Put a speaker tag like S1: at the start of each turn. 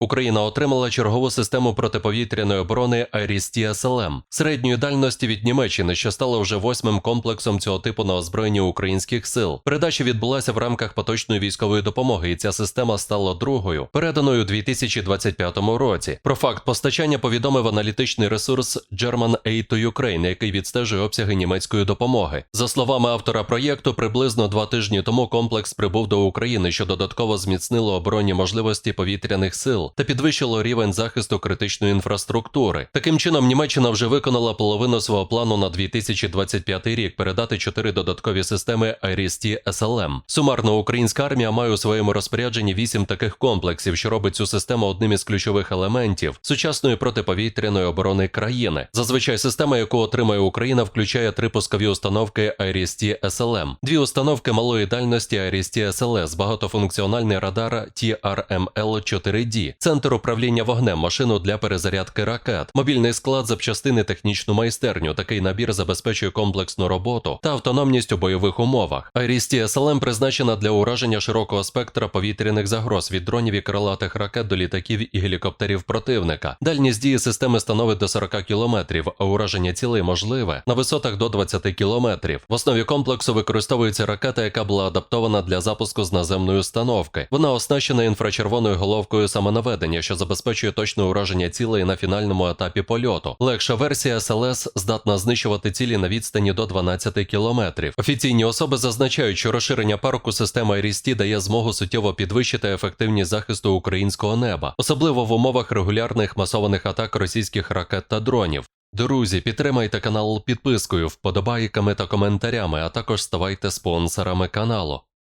S1: Україна отримала чергову систему протиповітряної оборони IRIS-T середньої дальності від Німеччини, що стало вже восьмим комплексом цього типу на озброєнні українських сил. Передача відбулася в рамках поточної військової допомоги, і ця система стала другою, переданою у 2025 році. Про факт постачання повідомив аналітичний ресурс German Aid to Ukraine, який відстежує обсяги німецької допомоги. За словами автора проєкту, приблизно два тижні тому комплекс прибув до України, що додатково зміцнило оборонні можливості повітряних сил та підвищило рівень захисту критичної інфраструктури. Таким чином, Німеччина вже виконала половину свого плану на 2025 рік передати чотири додаткові системи IRIS-T SLM. Сумарно українська армія має у своєму розпорядженні вісім таких комплексів, що робить цю систему одним із ключових елементів сучасної протиповітряної оборони країни. Зазвичай система, яку отримає Україна, включає три пускові установки IRIS-T SLM, дві установки малої дальності IRIS-T SLS, багатофункціональний радар TRML-4D, центр управління вогнем, машину для перезарядки ракет, мобільний склад запчастини, технічну майстерню. Такий набір забезпечує комплексну роботу та автономність у бойових умовах. IRIS-T SLM призначена для ураження широкого спектра повітряних загроз від дронів і крилатих ракет до літаків і гелікоптерів противника. Дальність дії системи становить до 40 кілометрів, а ураження цілей можливе на висотах до 20 кілометрів. В основі комплексу використовується ракета, яка була адаптована для запуску з наземної установки. Вона оснащена інфрачервоною головкою самонаведення, що забезпечує точне ураження цілей на фінальному етапі польоту. Легша версія СЛС здатна знищувати цілі на відстані до 12 кілометрів. Офіційні особи зазначають, що розширення парку системи IRIS-T дає змогу суттєво підвищити ефективність захисту українського неба, особливо в умовах регулярних масованих атак російських ракет та дронів. Друзі, підтримайте канал підпискою, вподобайками та коментарями, а також ставайте спонсорами каналу.